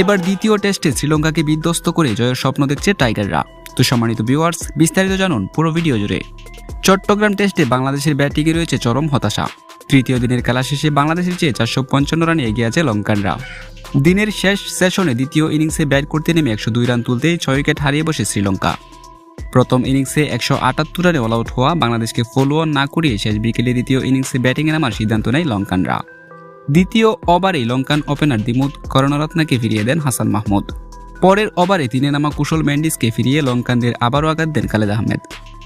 এবার দ্বিতীয় টেস্টে শ্রীলঙ্কাকে বিধ্বস্ত করে জয়ের স্বপ্ন দেখছে টাইগাররা। তো সম্মানিত ভিউয়ার্স বিস্তারিত জানুন পুরো ভিডিও জুড়ে। চট্টগ্রাম টেস্টে বাংলাদেশের ব্যাটিংয়ে রয়েছে চরম হতাশা। তৃতীয় দিনের খেলা শেষে বাংলাদেশের চেয়ে চারশো পঞ্চান্ন রানে এগিয়ে আছে লঙ্কানরা। দিনের শেষ সেশনে দ্বিতীয় ইনিংসে ব্যাট করতে নেমে একশো দুই রান তুলতেই ছয় উইকেট হারিয়ে বসে শ্রীলঙ্কা। প্রথম ইনিংসে একশো আটাত্তর রানে অল আউট হওয়া বাংলাদেশকে ফলো অন না করিয়ে শেষ বিকেলে দ্বিতীয় ইনিংসে ব্যাটিংয়ে নামার সিদ্ধান্ত নেয় লঙ্কানরা। দ্বিতীয় ওভারে লঙ্কান ওপেনার দিমুদ করণরত্নাকে ফিরিয়ে দেন হাসান মাহমুদ। পরের ওভারে তিনে নামা কুশল ম্যান্ডিসকে ফিরিয়ে লঙ্কানদের আবারও আঘাত দেন খালেদ আহমেদ।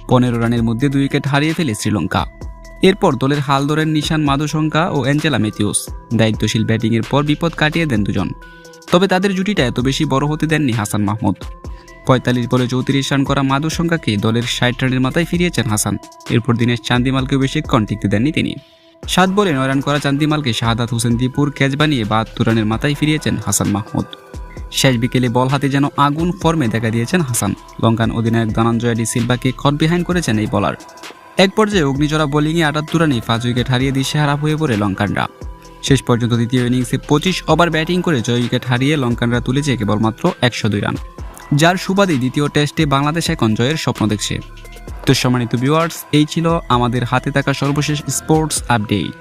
পনেরো রানের মধ্যে দুই উইকেট হারিয়ে ফেলে শ্রীলঙ্কা। এরপর দলের হাল ধরেন নিশান মাধুশঙ্কা ও অ্যাঞ্জেলা ম্যাথিউস। দায়িত্বশীল ব্যাটিংয়ের পর বিপদ কাটিয়ে দেন দুজন। তবে তাদের জুটিটা এত বেশি বড় হতে দেননি হাসান মাহমুদ। পঁয়তাল্লিশ বলে চৌত্রিশ রান করা মাধুশঙ্কাকে দলের ষাট রানের মাথায় ফিরিয়েছেন হাসান। এরপর দিনেশ চান্দিমালকে বেশিক্ষণ টিকতে দেননি তিনি। সাত বলে নয় রান করা চান্দিমালকে শাহাদাত হোসেন দীপুর ক্যাচ বানিয়ে বাহাত্তর রানের মাথায় ফিরিয়েছেন হাসান মাহমুদ। শেষ বিকেলে বল হাতে যেন আগুন ফর্মে দেখা দিয়েছেন হাসান। লঙ্কান অধিনায়ক ধনঞ্জয় ডি সিলভাকে খট বিহাইন্ড করেছেন এই বলার। এক পর্যায়ে অগ্নিচড়া বোলিংয়ে আটাত্তর রানে পাঁচ উইকেট হারিয়ে দিশেহারা হয়ে পড়ে লঙ্কানরা। শেষ পর্যন্ত দ্বিতীয় ইনিংসে পঁচিশ ওভার ব্যাটিং করে ছয় উইকেট হারিয়ে লঙ্কানরা তুলেছে কেবলমাত্র একশো দুই রান। যার সুবাদে দ্বিতীয় টেস্টে বাংলাদেশ এখন জয়ের স্বপ্ন দেখছে। তো সম্মানিত ভিউয়ার্স এই ছিল আমাদের হাতে থাকা সর্বশেষ স্পোর্টস আপডেট